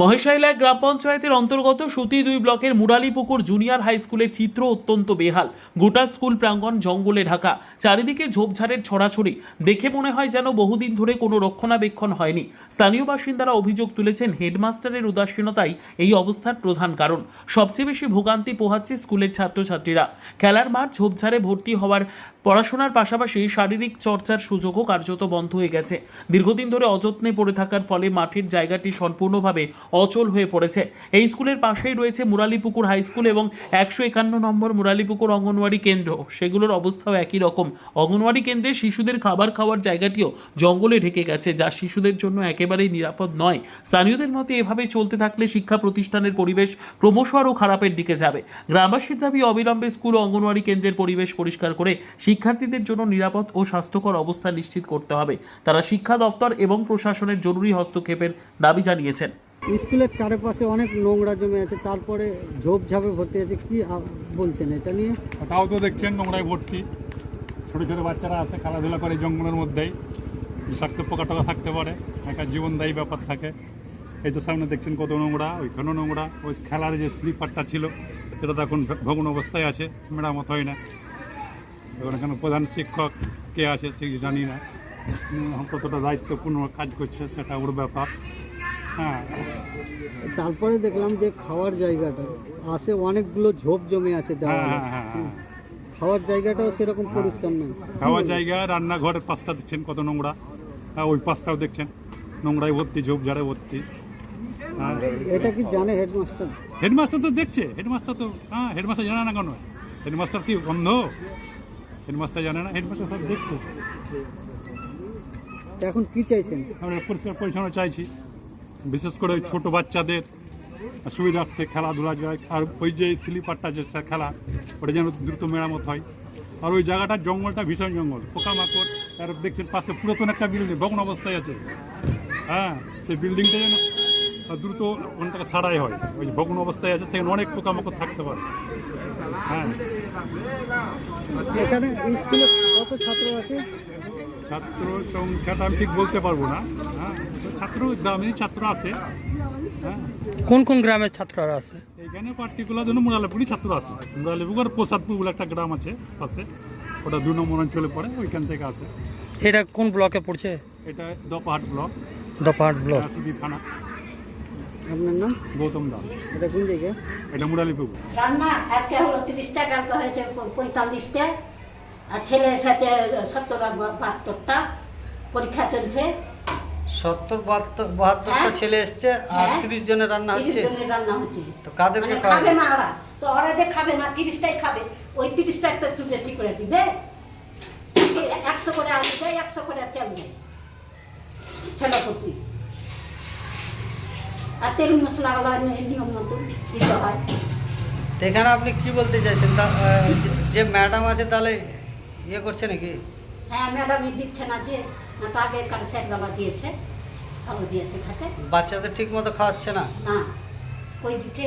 মহেশাইলা গ্রাম পঞ্চায়েতের অন্তর্গত সুতি দুই ব্লকের মুরালিপুকুর জুনিয়র হাই স্কুলের চিত্র অত্যন্ত বেহাল। গোটা স্কুল প্রাঙ্গণ জঙ্গলে ঢাকা। চারিদিকে ঝোপঝাড়ের ছড়াছড়ি। দেখে মনে হয় যেন বহুদিন ধরে কোনো রক্ষণাবেক্ষণ হয়নি। স্থানীয় বাসিন্দারা অভিযোগ তুলেছেন হেডমাস্টারের উদাসীনতাই এই অবস্থার প্রধান কারণ। সবচেয়ে বেশি ভোগান্তি পোহাচ্ছে স্কুলের ছাত্রছাত্রীরা। খেলার মাঠ ঝোপঝাড়ে ভর্তি হওয়ার পড়াশোনার পাশাপাশি শারীরিক চর্চার সুযোগও কার্যত বন্ধ হয়ে গেছে। দীর্ঘদিন ধরে অযত্নে পড়ে থাকার ফলে মাঠের জায়গাটি সম্পূর্ণভাবে অচল হয়ে পড়েছে। এই স্কুলের পাশেই রয়েছে মুরালিপুকুর হাই স্কুল এবং একশো একান্ন নম্বর মুরালিপুকুর অঙ্গনওয়াড়ি কেন্দ্র। সেগুলোর অবস্থাও একই রকম। অঙ্গনওয়াড়ি কেন্দ্রে শিশুদের খাবার খাওয়ার জায়গাটিও জঙ্গলে ঢেকে গেছে, যা শিশুদের জন্য একেবারেই নিরাপদ নয়। স্থানীয়দের মতে, এভাবে চলতে থাকলে শিক্ষা প্রতিষ্ঠানের পরিবেশ ক্রমশ আরও খারাপের দিকে যাবে। গ্রামবাসীর দাবি, অবিলম্বে স্কুল ও অঙ্গনওয়াড়ি কেন্দ্রের পরিবেশ পরিষ্কার করে শিক্ষার্থীদের জন্য নিরাপদ ও স্বাস্থ্যকর অবস্থা নিশ্চিত করতে হবে। তারা শিক্ষা দপ্তর এবং প্রশাসনের জরুরি হস্তক্ষেপের দাবি জানিয়েছেন। স্কুলের চারপাশে অনেক নোংরা জমে আছে, তারপরে ঝোপঝাপে ভর্তি আছে কি বলছেন এটা নিয়ে? ওটাও তো দেখছেন নোংরায় ভর্তি। ছোটো ছোটো বাচ্চারা আছে, খেলাধুলা করে জঙ্গলের মধ্যেই। বিষাক্ত পোকা টোকা থাকতে পারে একটা জীবনদায়ী ব্যাপার থাকে। এই তো সামনে দেখছেন কত নোংরা, ওইখানেও নোংরা। ওই খেলার যে স্লিপারটা ছিল, সেটা তো এখন ভগ্ন অবস্থায় আছে, মেরামত হয় না। এখন এখানে প্রধান শিক্ষক কে আছে সে জানি না। কতটা দায়িত্বপূর্ণ কাজ করছে, সেটা ওর ব্যাপার। হ্যাঁ। তারপরে দেখলাম যে খাওয়ার জায়গাটা আসে অনেকগুলো ঝোপ জমে আছে হ্যাঁ দেওয়ালে। হ্যাঁ হ্যাঁ খাওয়ার জায়গাটাও সেরকম পরিষ্কার নয় খাওয়ার জায়গা রান্নাঘরের পাশটা দেখছেন কত নোংরা। ওই পাশটাও দেখছেন। নোংরায় ভর্তি ঝোপঝাড়ে ভর্তি। হ্যাঁ। এটা কি জানে হেডমাস্টার? হেডমাস্টার তো দেখছে। হেডমাস্টার তো হ্যাঁ হেডমাস্টার জানে না কেন? হেডমাস্টার কি বন্ধ হেডমাস্টার জানে না হেডমাস্টার সব দেখছে। তো এখন কি চাইছেন? আমরা পরিষ্কার পরিচ্ছন্ন চাইছি। বিশেষ করে ওই ছোটো বাচ্চাদের সুবিধার্থে খেলাধুলা যায়। আর ওই যে স্লিপারটা যে খেলা ওটা যেন দ্রুত মেরামত হয়। আর ওই জায়গাটা জঙ্গলটা ভীষণ জঙ্গল পোকামাকড় আর দেখছেন পাশে পুরাতন একটা বিল্ডিং ভগ্ন অবস্থায় আছে। হ্যাঁ সেই বিল্ডিংটা যেন দ্রুত ওখানটাকে সারাই হয়। ওই ভগ্ন অবস্থায় আছে সেখানে অনেক পোকামাকড় থাকতে পারে। হ্যাঁ। এখানে স্কুলে কত ছাত্র আছে? ছাত্র সংখ্যাটা আমি ঠিক বলতে পারব না। হ্যাঁ। ছাত্র গ্রামীণ ছাত্র আছে। হ্যাঁ। কোন কোন গ্রামের ছাত্ররা আছে? এইখানে পার্টিকুলার জন্য মুরালিপুরি ছাত্র আছে। মুরালিপুর আর প্রসাদপুর বলে একটা গ্রাম আছে পাশে ওটা দু নম্বর অঞ্চলে পড়ে ওইখান থেকে আছে। এটা কোন ব্লকে পড়ছে? এটা দপাহাট ব্লক। দপাহাট ব্লক। সুদি থানা। আপনার নাম? গৌতম দাস। এটা কোন জায়গা? এটা মুরালিপুর। রান্না আজকে হলো তিরিশটা কালকে হয়েছে পঁয়তাল্লিশটা। আর ছেলের সাথে সত্তর বাহাত্তরটা পরীক্ষা চলছে। সত্তর বাহাত্তর বাহাত্তরটা হ্যাঁ। ছেলে এসছে আর হ্যাঁ। তিরিশ জনের রান্না হচ্ছে। রান্না হচ্ছে। তো কাদেরকে মানে খাবে না ওরা তো ওরা যে খাবে না তিরিশটাই খাবে ওই তিরিশটাই তো একটু বেশি করে দিবে। একশো করে আলু দেয় একশো করে চাল দেয়। ছেলেপতি আর তেল মশলা নিয়ম মতন দিতে হয়। এখানে আপনি কি বলতে চাইছেন? যে ম্যাডাম আছে তাহলে ইয়ে করছে নাকি? হ্যাঁ ম্যাডামই দিচ্ছে না যে না তো আগে কার সেট গালা দিয়েছে আলু দিয়েছে খাতে। বাচ্চাদের ঠিক মতো খাওয়াচ্ছে না? না কই দিচ্ছে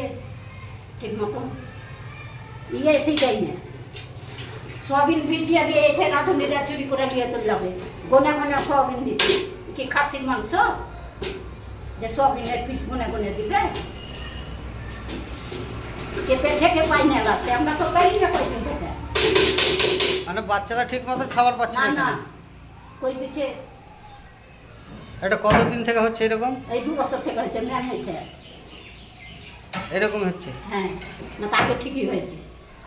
ঠিক মতন ইয়ে সেইটাই না। সয়াবিন ভিজিয়ে দিয়েছে রাঁধুনিরা চুরি করে নিয়ে চলে যাবে। গোনা গোনা সয়াবিন দিচ্ছে। কি খাসির মাংস? যে সয়াবিনের পিস গোনে গোনে দিবে। কে পেছে কে পাই না লাস্টে আমরা তো পাই না কয়দিন থেকে। মানে বাচ্চারা ঠিক মতো খাবার পাচ্ছে না না কই দিচ্ছে? এটা কতদিন থেকে হচ্ছে এরকম? এই দু বছর থেকে হচ্ছে ম্যাম হয়েছে এরকম হচ্ছে? হ্যাঁ না তাকে ঠিকই হয়েছে।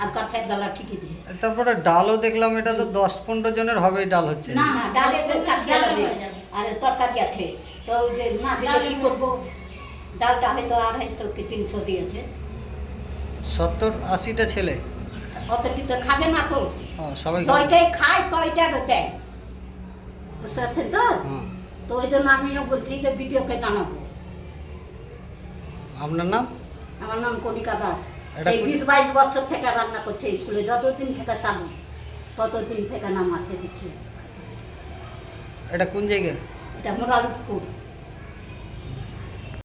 আর কার সাইড ডালা ঠিকই দিয়ে। তারপরে ডালও দেখলাম এটা তো দশ পনেরো জনের হবেই ডাল হচ্ছে। না না ডালে কাছে আর তরকারি আছে। তো ওই যে না দিলে কি করব? ডালটা হয়তো আড়াইশো কি তিনশো দিয়েছে। সত্তর আশিটা ছেলে? অত তো খাবে না তো। সবাই তয়টাই খায় তয়টা দেয়। বুঝতে পারছেন তো? তো ওই জন্য আমিও বলছি যে ভিডিওকে জানাব। আপনার নাম? আমার নাম কণিকা দাস। সেই বিশ বাইশ বছর থেকে রান্না করছে স্কুলে যতদিন থেকে চালু ততদিন থেকে নাম আছে দেখি। এটা কোন জায়গায় এটা মোরালপুর